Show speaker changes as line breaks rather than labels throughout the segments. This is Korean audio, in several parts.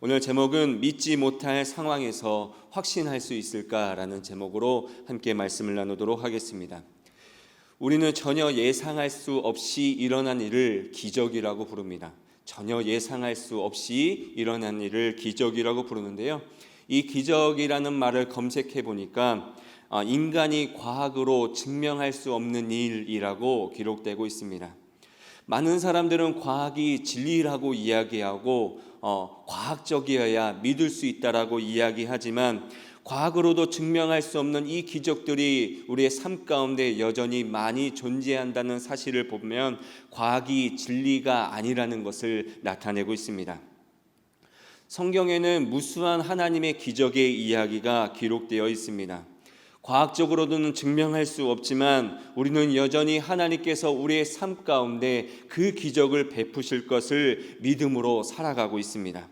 오늘 제목은 믿지 못할 상황에서 확신할 수 있을까라는 제목으로 함께 말씀을 나누도록 하겠습니다. 우리는 전혀 예상할 수 없이 일어난 일을 기적이라고 부릅니다. 전혀 예상할 수 없이 일어난 일을 기적이라고 부르는데요. 이 기적이라는 말을 검색해 보니까 아, 인간이 과학으로 증명할 수 없는 일이라고 기록되고 있습니다. 많은 사람들은 과학이 진리라고 이야기하고 어, 과학적이어야 믿을 수 있다라고 이야기하지만 과학으로도 증명할 수 없는 이 기적들이 우리의 삶 가운데 여전히 많이 존재한다는 사실을 보면 과학이 진리가 아니라는 것을 나타내고 있습니다. 성경에는 무수한 하나님의 기적의 이야기가 기록되어 있습니다. 과학적으로는 증명할 수 없지만 우리는 여전히 하나님께서 우리의 삶 가운데 그 기적을 베푸실 것을 믿음으로 살아가고 있습니다.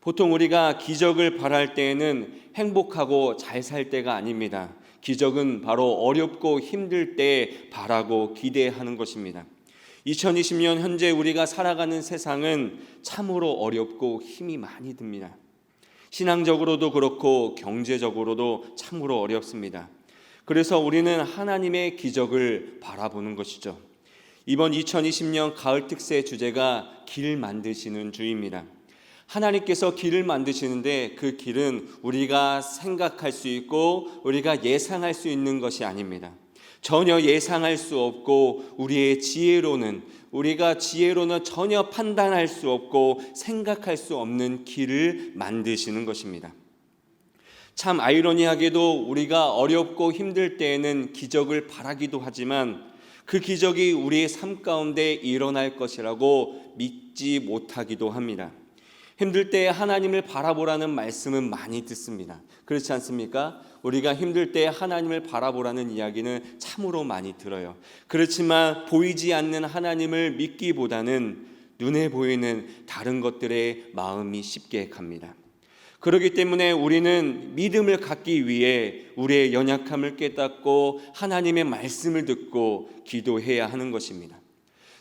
보통 우리가 기적을 바랄 때에는 행복하고 잘 살 때가 아닙니다. 기적은 바로 어렵고 힘들 때 바라고 기대하는 것입니다. 2020년 현재 우리가 살아가는 세상은 참으로 어렵고 힘이 많이 듭니다. 신앙적으로도 그렇고 경제적으로도 참으로 어렵습니다. 그래서 우리는 하나님의 기적을 바라보는 것이죠. 이번 2020년 가을 특세 주제가 길 만드시는 주입니다. 하나님께서 길을 만드시는데 그 길은 우리가 생각할 수 있고 우리가 예상할 수 있는 것이 아닙니다. 전혀 예상할 수 없고 우리의 지혜로는 우리가 지혜로는 전혀 판단할 수 없고 생각할 수 없는 길을 만드시는 것입니다. 참 아이러니하게도 우리가 어렵고 힘들 때에는 기적을 바라기도 하지만 그 기적이 우리의 삶 가운데 일어날 것이라고 믿지 못하기도 합니다. 힘들 때 하나님을 바라보라는 말씀은 많이 듣습니다. 그렇지 않습니까? 우리가 힘들 때 하나님을 바라보라는 이야기는 참으로 많이 들어요. 그렇지만 보이지 않는 하나님을 믿기보다는 눈에 보이는 다른 것들에 마음이 쉽게 갑니다. 그렇기 때문에 우리는 믿음을 갖기 위해 우리의 연약함을 깨닫고 하나님의 말씀을 듣고 기도해야 하는 것입니다.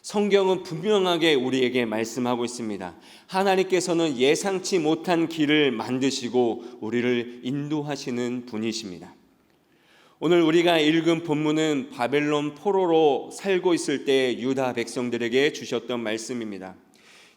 성경은 분명하게 우리에게 말씀하고 있습니다. 하나님께서는 예상치 못한 길을 만드시고 우리를 인도하시는 분이십니다. 오늘 우리가 읽은 본문은 바벨론 포로로 살고 있을 때 유다 백성들에게 주셨던 말씀입니다.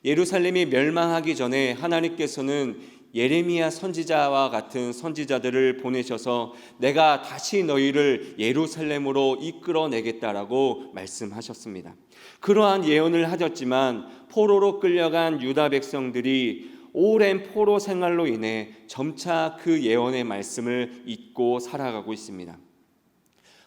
예루살렘이 멸망하기 전에 하나님께서는 예레미야 선지자와 같은 선지자들을 보내셔서 내가 다시 너희를 예루살렘으로 이끌어내겠다라고 말씀하셨습니다. 그러한 예언을 하셨지만 포로로 끌려간 유다 백성들이 오랜 포로 생활로 인해 점차 그 예언의 말씀을 잊고 살아가고 있습니다.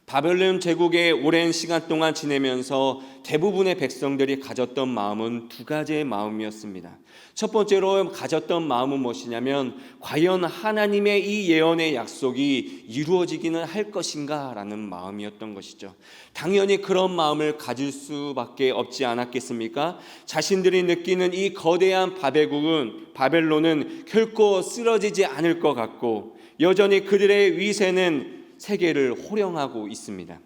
바벨론 제국에 오랜 시간 동안 지내면서 대부분의 백성들이 가졌던 마음은 두 가지의 마음이었습니다. 첫 번째로 가졌던 마음은 무엇이냐면 과연 하나님의 이 예언의 약속이 이루어지기는 할 것인가라는 마음이었던 것이죠. 당연히 그런 마음을 가질 수밖에 없지 않았겠습니까? 자신들이 느끼는 이 거대한 바벨국은 바벨론은 결코 쓰러지지 않을 것 같고 여전히 그들의 위세는 세계를 호령하고 있습니다.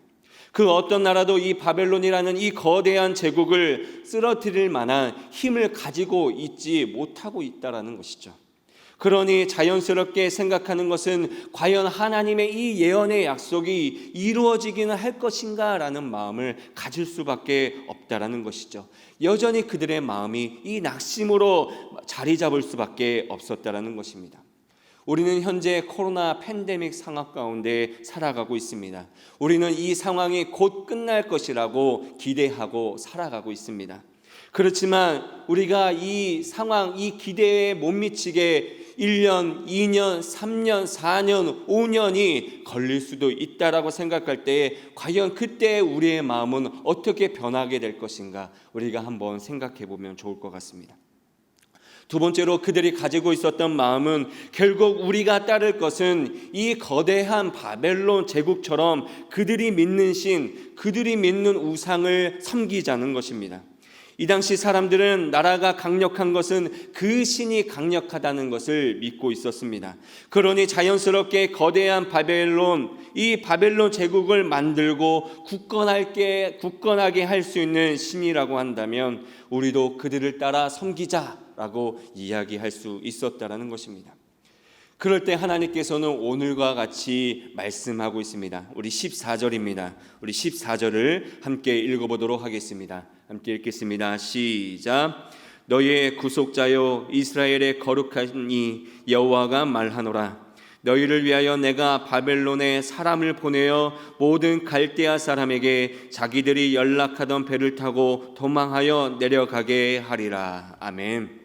그 어떤 나라도 이 바벨론이라는 이 거대한 제국을 쓰러뜨릴 만한 힘을 가지고 있지 못하고 있다라는 것이죠. 그러니 자연스럽게 생각하는 것은 과연 하나님의 이 예언의 약속이 이루어지기는 할 것인가라는 마음을 가질 수밖에 없다라는 것이죠. 여전히 그들의 마음이 이 낙심으로 자리 잡을 수밖에 없었다라는 것입니다. 우리는 현재 코로나 팬데믹 상황 가운데 살아가고 있습니다. 우리는 이 상황이 곧 끝날 것이라고 기대하고 살아가고 있습니다. 그렇지만 우리가 이 상황, 이 기대에 못 미치게 1년, 2년, 3년, 4년, 5년이 걸릴 수도 있다라고 생각할 때 과연 그때 우리의 마음은 어떻게 변하게 될 것인가 우리가 한번 생각해 보면 좋을 것 같습니다. 두 번째로 그들이 가지고 있었던 마음은 결국 우리가 따를 것은 이 거대한 바벨론 제국처럼 그들이 믿는 신, 그들이 믿는 우상을 섬기자는 것입니다. 이 당시 사람들은 나라가 강력한 것은 그 신이 강력하다는 것을 믿고 있었습니다. 그러니 자연스럽게 거대한 바벨론, 이 바벨론 제국을 만들고 굳건하게, 굳건하게 할 수 있는 신이라고 한다면 우리도 그들을 따라 섬기자 라고 이야기할 수 있었다라는 것입니다. 그럴 때 하나님께서는 오늘과 같이 말씀하고 있습니다. 우리 14절입니다. 우리 14절을 함께 읽어보도록 하겠습니다. 함께 읽겠습니다. 시작. 너희의 구속자여 이스라엘의 거룩한 이 여호와가 말하노라. 너희를 위하여 내가 바벨론에 사람을 보내어 모든 갈대아 사람에게 자기들이 연락하던 배를 타고 도망하여 내려가게 하리라. 아멘.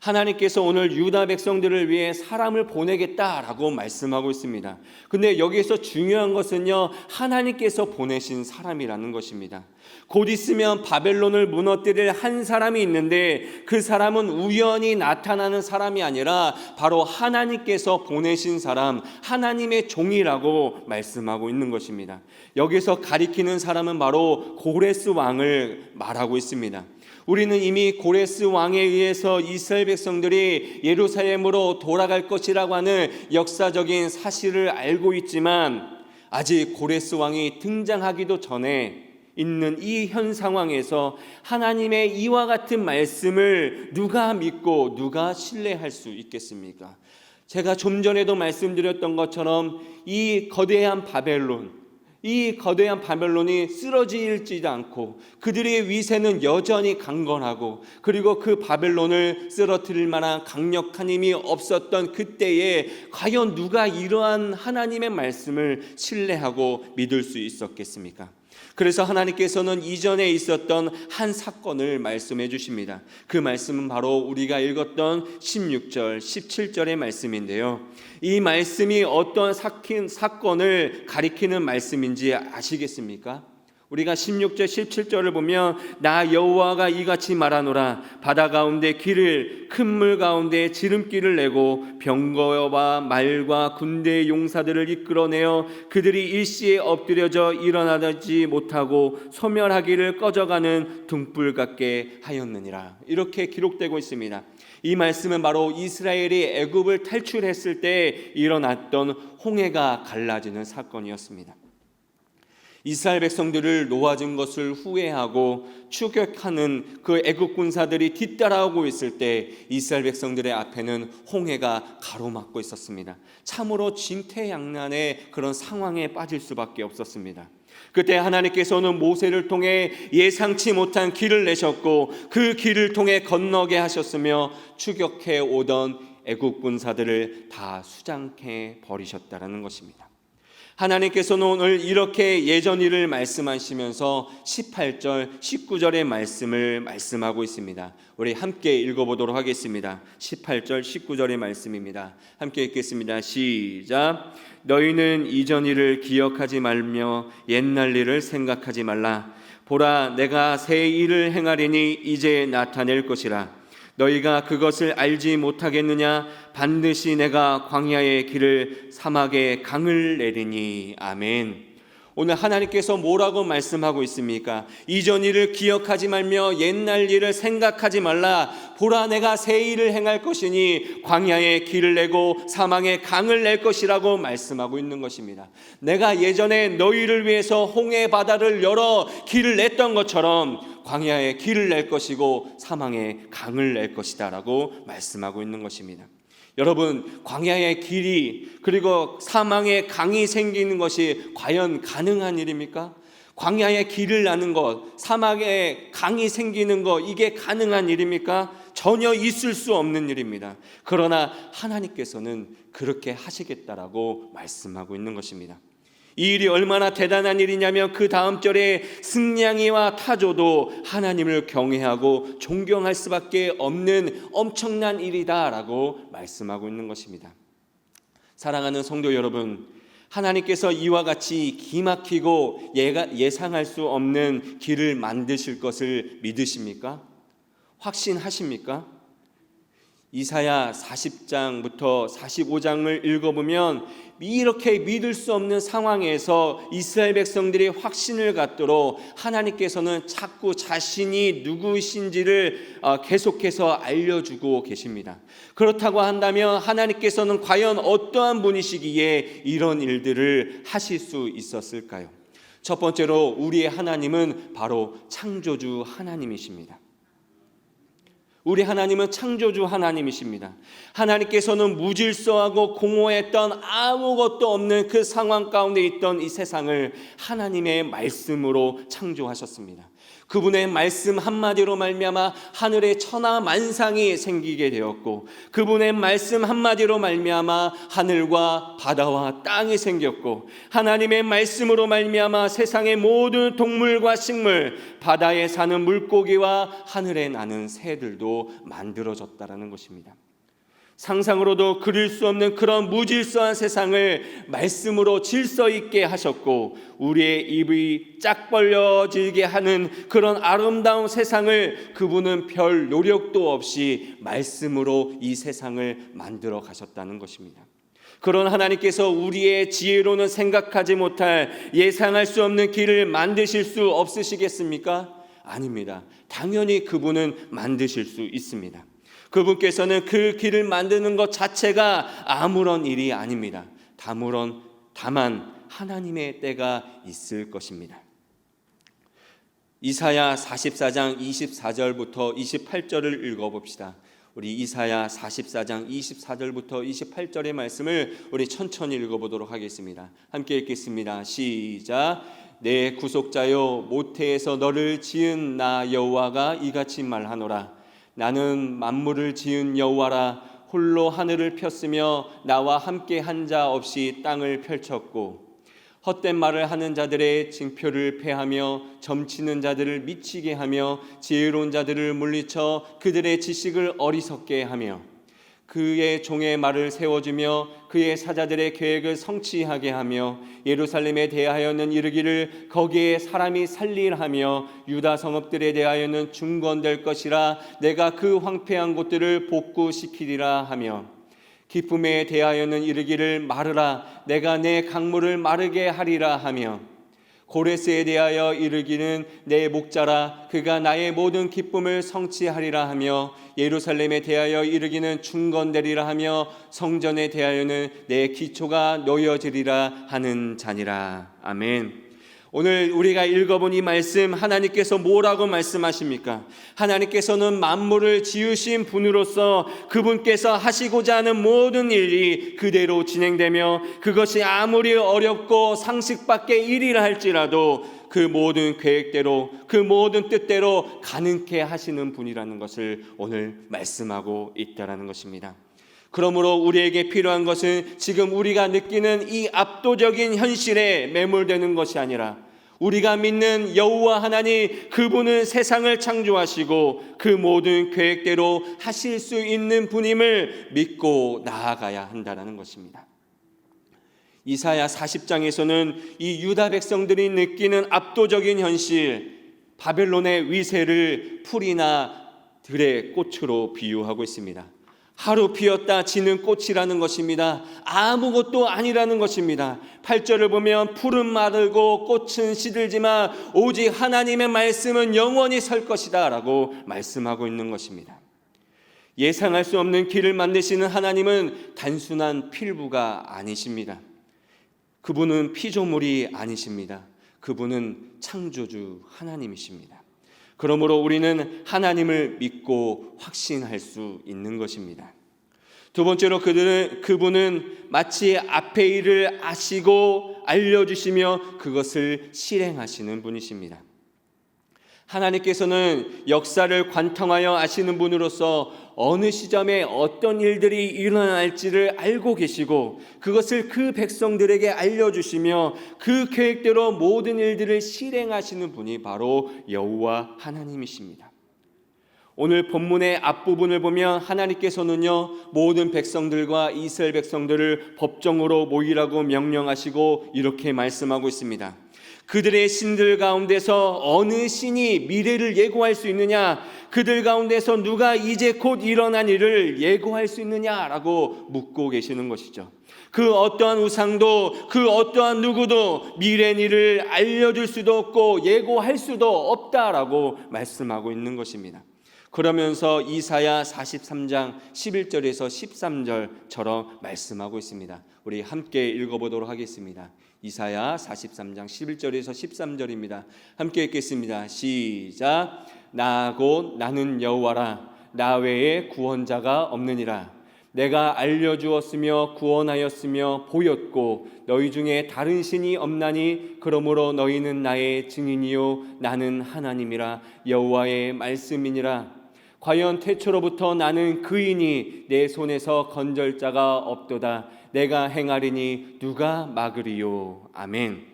하나님께서 오늘 유다 백성들을 위해 사람을 보내겠다라고 말씀하고 있습니다. 근데 여기에서 중요한 것은요, 하나님께서 보내신 사람이라는 것입니다. 곧 있으면 바벨론을 무너뜨릴 한 사람이 있는데 그 사람은 우연히 나타나는 사람이 아니라 바로 하나님께서 보내신 사람, 하나님의 종이라고 말씀하고 있는 것입니다. 여기서 가리키는 사람은 바로 고레스 왕을 말하고 있습니다. 우리는 이미 고레스 왕에 의해서 이스라엘 백성들이 예루살렘으로 돌아갈 것이라고 하는 역사적인 사실을 알고 있지만 아직 고레스 왕이 등장하기도 전에 있는 이 현 상황에서 하나님의 이와 같은 말씀을 누가 믿고 누가 신뢰할 수 있겠습니까? 제가 좀 전에도 말씀드렸던 것처럼 이 거대한 바벨론 이 거대한 바벨론이 쓰러지지도 않고 그들의 위세는 여전히 강건하고 그리고 그 바벨론을 쓰러뜨릴 만한 강력한 힘이 없었던 그때에 과연 누가 이러한 하나님의 말씀을 신뢰하고 믿을 수 있었겠습니까? 그래서 하나님께서는 이전에 있었던 한 사건을 말씀해 주십니다. 그 말씀은 바로 우리가 읽었던 16절, 17절의 말씀인데요. 이 말씀이 어떤 사건을 가리키는 말씀인지 아시겠습니까? 우리가 16절 17절을 보면 나 여호와가 이같이 말하노라 바다 가운데 길을 큰 물 가운데 지름길을 내고 병거와 말과 군대의 용사들을 이끌어내어 그들이 일시에 엎드려져 일어나지 못하고 소멸하기를 꺼져가는 등불 같게 하였느니라 이렇게 기록되고 있습니다. 이 말씀은 바로 이스라엘이 애굽을 탈출했을 때 일어났던 홍해가 갈라지는 사건이었습니다. 이스라엘 백성들을 놓아준 것을 후회하고 추격하는 그 애국 군사들이 뒤따라오고 있을 때 이스라엘 백성들의 앞에는 홍해가 가로막고 있었습니다. 참으로 진퇴양난의 그런 상황에 빠질 수밖에 없었습니다. 그때 하나님께서는 모세를 통해 예상치 못한 길을 내셨고 그 길을 통해 건너게 하셨으며 추격해 오던 애국 군사들을 다 수장해 버리셨다라는 것입니다. 하나님께서는 오늘 이렇게 예전 일을 말씀하시면서 18절, 19절의 말씀을 말씀하고 있습니다. 우리 함께 읽어보도록 하겠습니다. 18절, 19절의 말씀입니다. 함께 읽겠습니다. 시작. 너희는 이전 일을 기억하지 말며 옛날 일을 생각하지 말라. 보라, 내가 새 일을 행하리니 이제 나타낼 것이라. 너희가 그것을 알지 못하겠느냐 반드시 내가 광야의 길을 사막의 강을 내리니 아멘. 오늘 하나님께서 뭐라고 말씀하고 있습니까? 이전 일을 기억하지 말며 옛날 일을 생각하지 말라. 보라 내가 새 일을 행할 것이니 광야의 길을 내고 사망의 강을 낼 것이라고 말씀하고 있는 것입니다. 내가 예전에 너희를 위해서 홍해 바다를 열어 길을 냈던 것처럼 광야의 길을 낼 것이고 사망의 강을 낼 것이다라고 말씀하고 있는 것입니다. 여러분 광야의 길이 그리고 사망의 강이 생기는 것이 과연 가능한 일입니까? 광야의 길을 나는 것, 사막에 강이 생기는 것 이게 가능한 일입니까? 전혀 있을 수 없는 일입니다. 그러나 하나님께서는 그렇게 하시겠다라고 말씀하고 있는 것입니다. 이 일이 얼마나 대단한 일이냐면 그 다음 절에 승냥이와 타조도 하나님을 경외하고 존경할 수밖에 없는 엄청난 일이다라고 말씀하고 있는 것입니다. 사랑하는 성도 여러분, 하나님께서 이와 같이 기막히고 예상할 수 없는 길을 만드실 것을 믿으십니까? 확신하십니까? 이사야 40장부터 45장을 읽어보면 이렇게 믿을 수 없는 상황에서 이스라엘 백성들이 확신을 갖도록 하나님께서는 자꾸 자신이 누구이신지를 어, 계속해서 알려주고 계십니다. 그렇다고 한다면 하나님께서는 과연 어떠한 분이시기에 이런 일들을 하실 수 있었을까요? 첫 번째로 우리의 하나님은 바로 창조주 하나님이십니다. 우리 하나님은 창조주 하나님이십니다. 하나님께서는 무질서하고 공허했던 아무것도 없는 그 상황 가운데 있던 이 세상을 하나님의 말씀으로 창조하셨습니다. 그분의 말씀 한마디로 말미암아 하늘에 천하 만상이 생기게 되었고 그분의 말씀 한마디로 말미암아 하늘과 바다와 땅이 생겼고 하나님의 말씀으로 말미암아 세상의 모든 동물과 식물 바다에 사는 물고기와 하늘에 나는 새들도 만들어졌다라는 것입니다. 상상으로도 그릴 수 없는 그런 무질서한 세상을 말씀으로 질서 있게 하셨고 우리의 입이 짝 벌려지게 하는 그런 아름다운 세상을 그분은 별 노력도 없이 말씀으로 이 세상을 만들어 가셨다는 것입니다. 그런 하나님께서 우리의 지혜로는 생각하지 못할 예상할 수 없는 길을 만드실 수 없으시겠습니까? 아닙니다. 당연히 그분은 만드실 수 있습니다. 그분께서는 그 길을 만드는 것 자체가 아무런 일이 아닙니다. 다무런 다만 하나님의 때가 있을 것입니다. 이사야 44장 24절부터 28절을 읽어 봅시다. 우리 이사야 44장 24절부터 28절의 말씀을 우리 천천히 읽어 보도록 하겠습니다. 함께 읽겠습니다. 시작. 내 구속자여 모태에서 너를 지은 나 여호와가 이같이 말하노라. 나는 만물을 지은 여호와라 홀로 하늘을 폈으며 나와 함께 한 자 없이 땅을 펼쳤고 헛된 말을 하는 자들의 징표를 패하며 점치는 자들을 미치게 하며 지혜로운 자들을 물리쳐 그들의 지식을 어리석게 하며 그의 종의 말을 세워주며 그의 사자들의 계획을 성취하게 하며 예루살렘에 대하여는 이르기를 거기에 사람이 살릴하며 유다 성읍들에 대하여는 중건될 것이라 내가 그 황폐한 곳들을 복구시키리라 하며 기쁨에 대하여는 이르기를 마르라 내가 내 강물을 마르게 하리라 하며 고레스에 대하여 이르기는 내 목자라 그가 나의 모든 기쁨을 성취하리라 하며 예루살렘에 대하여 이르기는 중건되리라 하며 성전에 대하여는 내 기초가 놓여지리라 하는 자니라 아멘. 오늘 우리가 읽어본 이 말씀 하나님께서 뭐라고 말씀하십니까? 하나님께서는 만물을 지으신 분으로서 그분께서 하시고자 하는 모든 일이 그대로 진행되며 그것이 아무리 어렵고 상식 밖의 일이라 할지라도 그 모든 계획대로 그 모든 뜻대로 가능케 하시는 분이라는 것을 오늘 말씀하고 있다라는 것입니다. 그러므로 우리에게 필요한 것은 지금 우리가 느끼는 이 압도적인 현실에 매몰되는 것이 아니라 우리가 믿는 여호와 하나님 그분은 세상을 창조하시고 그 모든 계획대로 하실 수 있는 분임을 믿고 나아가야 한다는 것입니다. 이사야 40장에서는 이 유다 백성들이 느끼는 압도적인 현실 바벨론의 위세를 풀이나 들의 꽃으로 비유하고 있습니다. 하루 피었다 지는 꽃이라는 것입니다. 아무것도 아니라는 것입니다. 8절을 보면 풀은 마르고 꽃은 시들지만 오직 하나님의 말씀은 영원히 설 것이다 라고 말씀하고 있는 것입니다. 예상할 수 없는 길을 만드시는 하나님은 단순한 필부가 아니십니다. 그분은 피조물이 아니십니다. 그분은 창조주 하나님이십니다. 그러므로 우리는 하나님을 믿고 확신할 수 있는 것입니다. 두 번째로 그들은 그분은 마치 앞의 일을 아시고 알려주시며 그것을 실행하시는 분이십니다. 하나님께서는 역사를 관통하여 아시는 분으로서 어느 시점에 어떤 일들이 일어날지를 알고 계시고 그것을 그 백성들에게 알려주시며 그 계획대로 모든 일들을 실행하시는 분이 바로 여호와 하나님이십니다. 오늘 본문의 앞부분을 보면 하나님께서는요 모든 백성들과 이스라엘 백성들을 법정으로 모이라고 명령하시고 이렇게 말씀하고 있습니다. 그들의 신들 가운데서 어느 신이 미래를 예고할 수 있느냐? 그들 가운데서 누가 이제 곧 일어난 일을 예고할 수 있느냐라고 묻고 계시는 것이죠. 그 어떠한 우상도 그 어떠한 누구도 미래 일을 알려줄 수도 없고 예고할 수도 없다라고 말씀하고 있는 것입니다. 그러면서 이사야 43장 11절에서 13절처럼 말씀하고 있습니다. 우리 함께 읽어보도록 하겠습니다. 이사야 43장 11절에서 13절입니다. 함께 읽겠습니다. 시작. 나곧 나는 여호와라. 나 외에 구원자가 없느니라. 내가 알려 주었으며 구원하였으며 보였고 너희 중에 다른 신이 없나니 그러므로 너희는 나의 증인이요 나는 하나님이라 여호와의 말씀이니라. 과연 태초로부터 나는 그인이 내 손에서 건절 자가 없도다. 내가 행하리니 누가 막으리요. 아멘.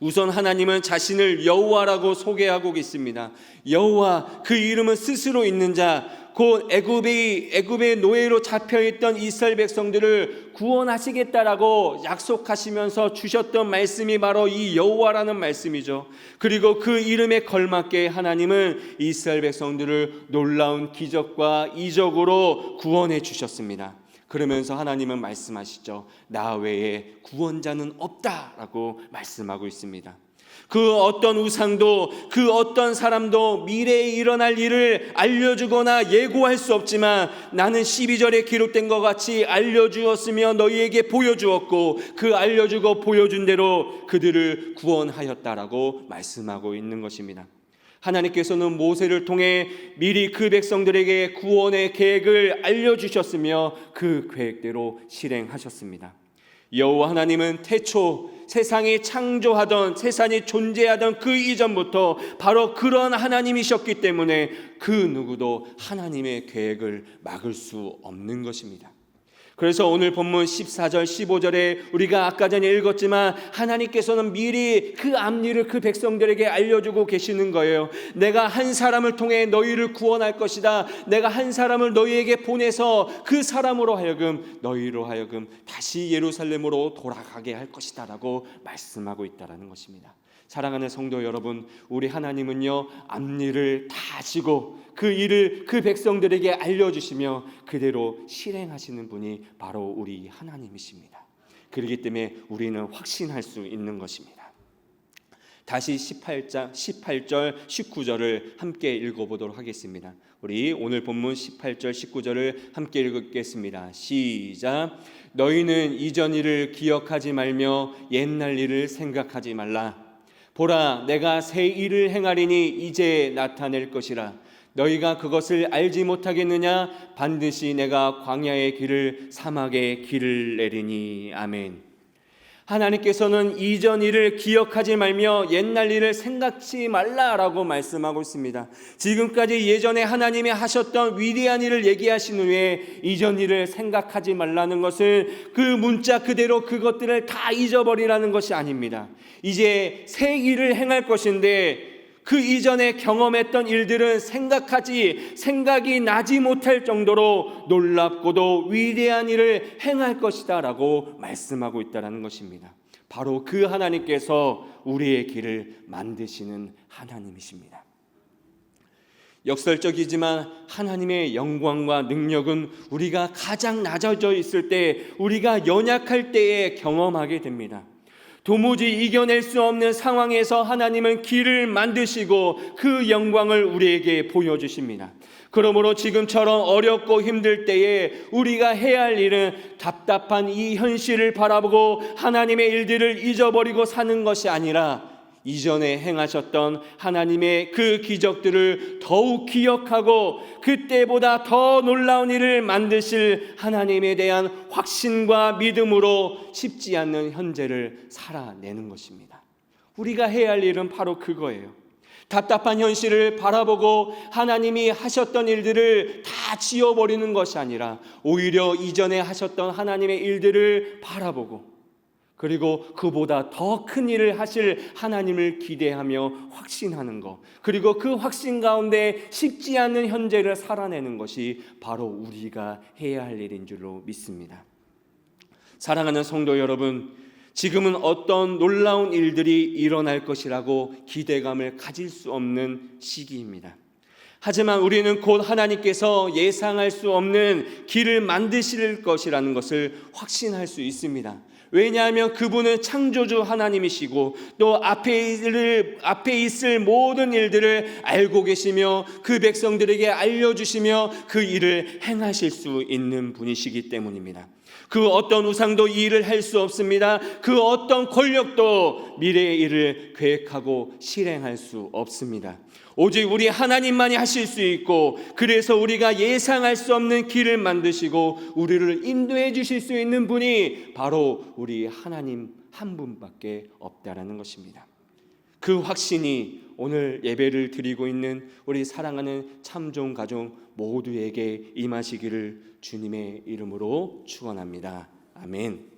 우선 하나님은 자신을 여호와라고 소개하고 있습니다. 여호와 그 이름은 스스로 있는 자, 곧 애굽의 애굽의 노예로 잡혀 있던 이스라엘 백성들을 구원하시겠다라고 약속하시면서 주셨던 말씀이 바로 이 여호와라는 말씀이죠. 그리고 그 이름에 걸맞게 하나님은 이스라엘 백성들을 놀라운 기적과 이적으로 구원해 주셨습니다. 그러면서 하나님은 말씀하시죠. 나 외에 구원자는 없다라고 말씀하고 있습니다. 그 어떤 우상도 그 어떤 사람도 미래에 일어날 일을 알려주거나 예고할 수 없지만 나는 12절에 기록된 것 같이 알려주었으며 너희에게 보여주었고 그 알려주고 보여준 대로 그들을 구원하였다라고 말씀하고 있는 것입니다. 하나님께서는 모세를 통해 미리 그 백성들에게 구원의 계획을 알려주셨으며 그 계획대로 실행하셨습니다. 여호와 하나님은 태초 세상이 창조하던 세상이 존재하던 그 이전부터 바로 그런 하나님이셨기 때문에 그 누구도 하나님의 계획을 막을 수 없는 것입니다. 그래서 오늘 본문 14절 15절에 우리가 아까 전에 읽었지만 하나님께서는 미리 그 앞일을 그 백성들에게 알려주고 계시는 거예요. 내가 한 사람을 통해 너희를 구원할 것이다. 내가 한 사람을 너희에게 보내서 그 사람으로 하여금 너희로 하여금 다시 예루살렘으로 돌아가게 할 것이다라고 말씀하고 있다라는 것입니다. 사랑하는 성도 여러분, 우리 하나님은요, 앞일을 다 아시고 그 일을 그 백성들에게 알려주시며 그대로 실행하시는 분이 바로 우리 하나님이십니다. 그렇기 때문에 우리는 확신할 수 있는 것입니다. 다시 18장, 18절, 19절을 함께 읽어 보도록 하겠습니다. 우리 오늘 본문 18절, 19절을 함께 읽겠습니다. 시작. 너희는 이전 일을 기억하지 말며 옛날 일을 생각하지 말라. 보라 내가 새 일을 행하리니 이제 나타낼 것이라. 너희가 그것을 알지 못하겠느냐? 반드시 내가 광야의 길을 사막의 길을 내리니. 아멘 하나님께서는 이전 일을 기억하지 말며 옛날 일을 생각지 말라라고 말씀하고 있습니다. 지금까지 예전에 하나님이 하셨던 위대한 일을 얘기하신 후에 이전 일을 생각하지 말라는 것은 그 문자 그대로 그것들을 다 잊어버리라는 것이 아닙니다. 이제 새 일을 행할 것인데 그 이전에 경험했던 일들은 생각하지 생각이 나지 못할 정도로 놀랍고도 위대한 일을 행할 것이다 라고 말씀하고 있다라는 것입니다. 바로 그 하나님께서 우리의 길을 만드시는 하나님이십니다. 역설적이지만 하나님의 영광과 능력은 우리가 가장 낮아져 있을 때, 우리가 연약할 때에 경험하게 됩니다. 도무지 이겨낼 수 없는 상황에서 하나님은 길을 만드시고 그 영광을 우리에게 보여주십니다. 그러므로 지금처럼 어렵고 힘들 때에 우리가 해야 할 일은 답답한 이 현실을 바라보고 하나님의 일들을 잊어버리고 사는 것이 아니라 이전에 행하셨던 하나님의 그 기적들을 더욱 기억하고 그때보다 더 놀라운 일을 만드실 하나님에 대한 확신과 믿음으로 쉽지 않는 현재를 살아내는 것입니다. 우리가 해야 할 일은 바로 그거예요. 답답한 현실을 바라보고 하나님이 하셨던 일들을 다 지워버리는 것이 아니라 오히려 이전에 하셨던 하나님의 일들을 바라보고 그리고 그보다 더 큰 일을 하실 하나님을 기대하며 확신하는 것. 그리고 그 확신 가운데 쉽지 않은 현재를 살아내는 것이 바로 우리가 해야 할 일인 줄로 믿습니다. 사랑하는 성도 여러분, 지금은 어떤 놀라운 일들이 일어날 것이라고 기대감을 가질 수 없는 시기입니다. 하지만 우리는 곧 하나님께서 예상할 수 없는 길을 만드실 것이라는 것을 확신할 수 있습니다. 왜냐하면 그분은 창조주 하나님이시고 또 앞에 있을, 앞에 있을 모든 일들을 알고 계시며 그 백성들에게 알려주시며 그 일을 행하실 수 있는 분이시기 때문입니다. 그 어떤 우상도 이 일을 할 수 없습니다. 그 어떤 권력도 미래의 일을 계획하고 실행할 수 없습니다. 오직 우리 하나님만이 하실 수 있고 그래서 우리가 예상할 수 없는 길을 만드시고 우리를 인도해 주실 수 있는 분이 바로 우리 하나님 한 분밖에 없다라는 것입니다. 그 확신이 오늘 예배를 드리고 있는 우리 사랑하는 참종 가족 모두에게 임하시기를 주님의 이름으로 축원합니다. 아멘.